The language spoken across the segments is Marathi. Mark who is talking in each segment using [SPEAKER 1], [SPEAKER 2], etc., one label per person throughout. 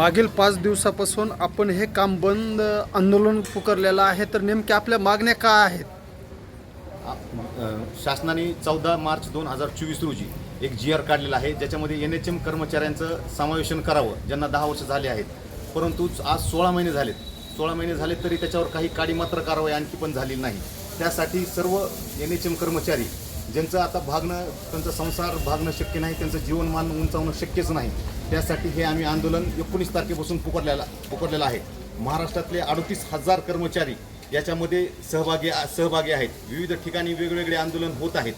[SPEAKER 1] मागील पाच दिवसापासून आपण हे काम बंद आंदोलन पुकारलेलं आहे तर नेमक्या आपल्या मागण्या काय आहेत?
[SPEAKER 2] शासनाने चौदा मार्च दोन हजार चोवीस रोजी एक जी आर काढलेला आहे ज्याच्यामध्ये एन एच एम कर्मचाऱ्यांचं समावेशन करावं ज्यांना दहा वर्ष झाले आहेत. परंतु आज सोळा महिने झालेत. सोळा महिने झाले तरी त्याच्यावर काही काडीमात्र कारवाई आणखी पण झाली नाही. त्यासाठी सर्व एन एच एम कर्मचारी ज्यांचं आता भागणं त्यांचा संसार भागणं शक्य नाही त्यांचं जीवनमान उंचावणं शक्यच नाही. त्यासाठी हे आम्ही आंदोलन एकोणीस तारखेपासून पुकारलेला पुकारलेलं आहे. महाराष्ट्रातले अडतीस हजार कर्मचारी याच्यामध्ये सहभागी सहभागी आहेत. विविध ठिकाणी वेगवेगळे आंदोलन होत आहेत.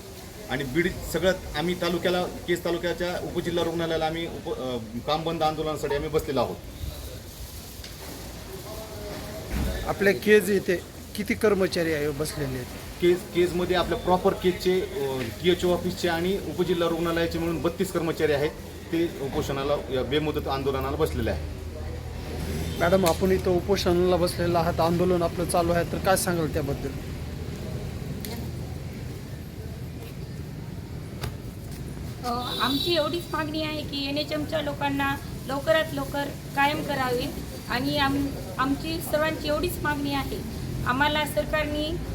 [SPEAKER 2] आणि बीड सगळं आम्ही तालुक्याला केस तालुक्याच्या उपजिल्हा रुग्णालयाला आम्ही उप अ, काम बंद आंदोलनासाठी आम्ही बसलेलो आहोत.
[SPEAKER 1] आपल्या केज येथे किती कर्मचारी आहे बसलेले आहेत?
[SPEAKER 2] केज केजमध्ये आपल्या प्रॉपर केजचे टी एच ओ ऑफिसचे आणि उपजिल्हा रुग्णालयाचे म्हणून बत्तीस कर्मचारी आहेत. ते उपोषणाला या बेमुदत आंदोलनाला बसलेले आहेत.
[SPEAKER 1] मॅडम आपण इथं उपोषणाला बसलेलं आहात. आंदोलन आपलं चालू आहे. तर काय सांगाल त्याबद्दल?
[SPEAKER 3] अ, आमची एवढीच मागणी आहे की एन एच एमच्या लोकांना लवकरात लवकर कायम करावे. आणि आम आमची सर्वांची एवढीच मागणी आहे. आम्हाला सरकारने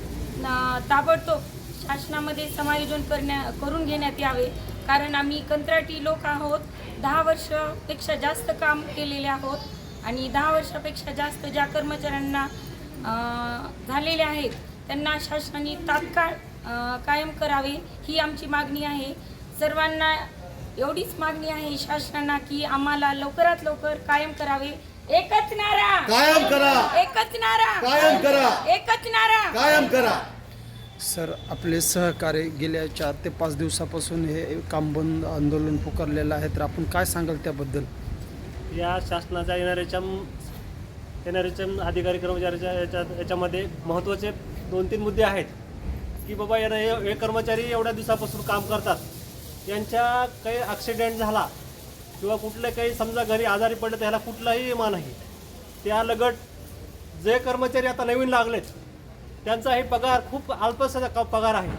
[SPEAKER 3] ताबडतोब शासनामध्ये समायोजन करण्या करून घेण्यात यावे. कारण आम्ही कंत्राटी लोक आहोत. दहा वर्षापेक्षा जास्त काम केलेले आहोत. आणि दहा वर्षापेक्षा जास्त ज्या कर्मचाऱ्यांना झालेले आहेत त्यांना शासनाने तात्काळ कायम करावे ही आमची मागणी आहे. सर्वांना एवढीच मागणी आहे शासनाला की आम्हाला लवकरात लवकर कायम करावे. एकच नारा.
[SPEAKER 2] कायम करा.
[SPEAKER 3] एकच नारा.
[SPEAKER 2] कायम करा.
[SPEAKER 3] एकच नारा.
[SPEAKER 2] कायम करा.
[SPEAKER 1] सर आपले सहकारी गेल्या चार ते पाच दिवसापासून हे काम बंद आंदोलन पुकारलेलं आहे. तर आपण काय सांगाल त्याबद्दल?
[SPEAKER 4] या शासनाच्या येणाऱ्याच्या येणाऱ्याच्या अधिकारी कर्मचाऱ्याच्या याच्यात याच्यामध्ये महत्त्वाचे दोन तीन मुद्दे आहेत. की बाबा यानं हे हे कर्मचारी एवढ्या दिवसापासून काम करतात. यांच्या काही ॲक्सिडेंट झाला. किंवा कुठलं काही समजा घरी आजारी पडलं तर ह्याला कुठलाही विमा नाही. त्या लगट जे कर्मचारी आता नवीन लागलेत त्यांचाही पगार खूप अल्पसा क- पगार आहे.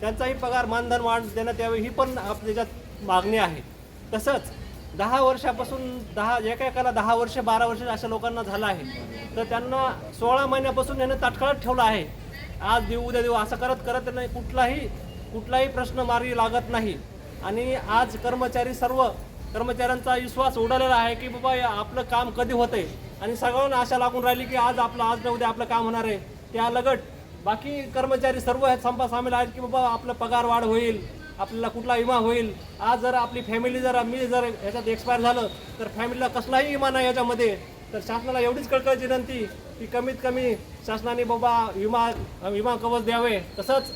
[SPEAKER 4] त्यांचाही पगार मानधन वाढ देण्यात यावे ही पण आप- त्याच्यात मागणी आहे. तसंच दहा वर्षापासून दहा एका एकाला दहा वर्ष बारा वर्ष अशा लोकांना झालं आहे. तर त्यांना सोळा महिन्यापासून यानं ताटकळत ठेवलं आहे. आज देऊ उद्या देऊ असं करत करत त्यांना कुठलाही कुठलाही प्रश्न मार्गी लागत नाही. आणि आज कर्मचारी सर्व कर्मचाऱ्यांचा विश्वास उडालेला आहे की बाबा या- आपलं काम कधी होतंय? आणि सगळ्यांना आशा लागून राहिली की आज आपलं आज न उद्या आपलं काम होणार आहे. त्या लगट बाकी कर्मचारी सर्व ह्यात संपा सामील आहेत की बाबा आपलं पगार वाढ होईल आपल्याला कुठला विमा होईल. आज जर आपली फॅमिली जर मी जर ह्याच्यात एक्सपायर झालं तर फॅमिलीला कसलाही विमा नाही याच्यामध्ये. तर शासनाला एवढीच कळकळची विनंती की कमीत कमी शासनाने बाबा विमा विमा कवच द्यावे. तसंच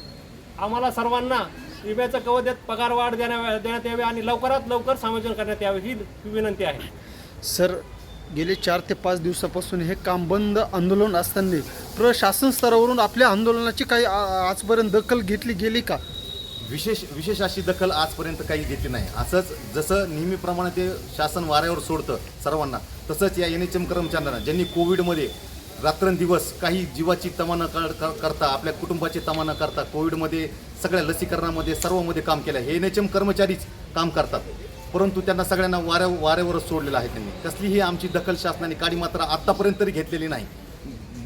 [SPEAKER 4] आम्हाला सर्वांना विम्याचं कवच देत पगार वाढ देण्या देण्यात यावे आणि लवकरात लवकर समायोजन करण्यात यावे ही विनंती आहे.
[SPEAKER 1] सर गेले चार ते पाच दिवसापासून हे काम बंद आंदोलन असताना प्रशासन स्तरावरून आपल्या आंदोलनाची काही आ- आजपर्यंत दखल घेतली गेली का?
[SPEAKER 2] विशेष विशेष अशी दखल आजपर्यंत काही घेतली नाही. असंच जसं नेहमीप्रमाणे ते शासन वाऱ्यावर सोडतं सर्वांना तसंच या एन एच एम कर्मचाऱ्यांना ज्यांनी कोविडमध्ये रात्रंदिवस काही जीवाची तमा न कर- करता आपल्या कुटुंबाची तमा न करता कोविडमध्ये सगळ्या लसीकरणामध्ये सर्वमध्ये काम केलं. हे एन एच एम कर्मचारीच काम करतात. परंतु त्यांना सगळ्यांना वाऱ्या वाऱ्यावरच सोडलेलं आहे त्यांनी. कसलीही आमची दखल शासनाने काळी मात्र आत्तापर्यंत तरी घेतलेली नाही.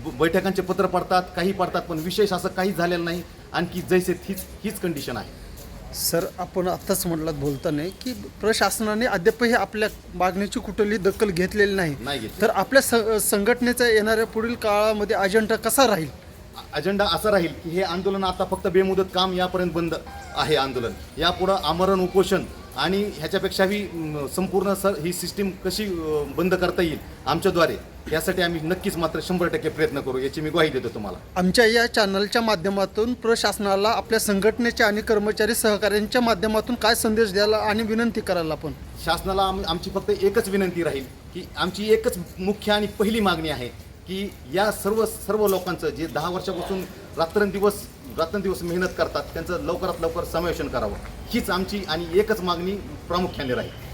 [SPEAKER 2] ब- बैठकांचे पत्र पडतात काही पडतात पण विशेष असं काही झालेलं नाही. आणखी जैसे हीच हीच कंडिशन आहे.
[SPEAKER 1] सर आपण आत्ताच म्हटलात बोलताना की प्रशासनाने अद्यापही आपल्या मागणीची कुठली दखल घेतलेली नाही.
[SPEAKER 2] नाही.
[SPEAKER 1] तर आपल्या स- संघटनेचा येणाऱ्या पुढील काळामध्ये अजेंडा कसा राहील?
[SPEAKER 2] अजेंडा असा राहील की हे आंदोलन आता फक्त बेमुदत काम यापर्यंत बंद आहे आंदोलन. यापुढं आमरण उपोषण आणि ह्याच्यापेक्षाही म, संपूर्ण सर ही सिस्टीम कशी अ, बंद करता येईल आमच्याद्वारे यासाठी आम्ही नक्कीच मात्र शंभर टक्के प्रयत्न करू याची मी ग्वाही देतो तुम्हाला.
[SPEAKER 1] आमच्या या चॅनलच्या माध्यमातून प्रशासनाला आपल्या संघटनेच्या आणि कर्मचारी सहकाऱ्यांच्या माध्यमातून काय संदेश द्यायला आणि विनंती करायला आपण?
[SPEAKER 2] शासनाला आम आमची फक्त एकच विनंती राहील की आमची एकच मुख्य आणि पहिली मागणी आहे की या सर्व सर्व लोकांचं जे दहा वर्षापासून रात्रंदिवस रात्रंदिवस मेहनत करतात त्यांचं लवकरात लवकर समावेशन करावं. हीच आमची आणि एकच मागणी प्रामुख्याने राहील.